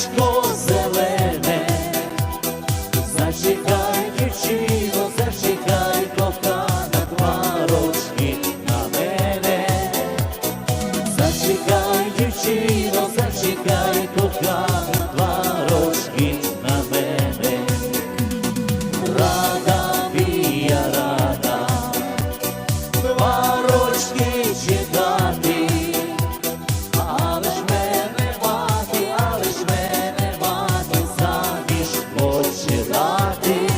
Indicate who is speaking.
Speaker 1: листячко зелене, зачекай, дівчино, зачекай, кохана два рочки на мене, зачекай, дівчино, зачекай, кохана два рочки на мене, рада, вія, рада, два рочки. Norte.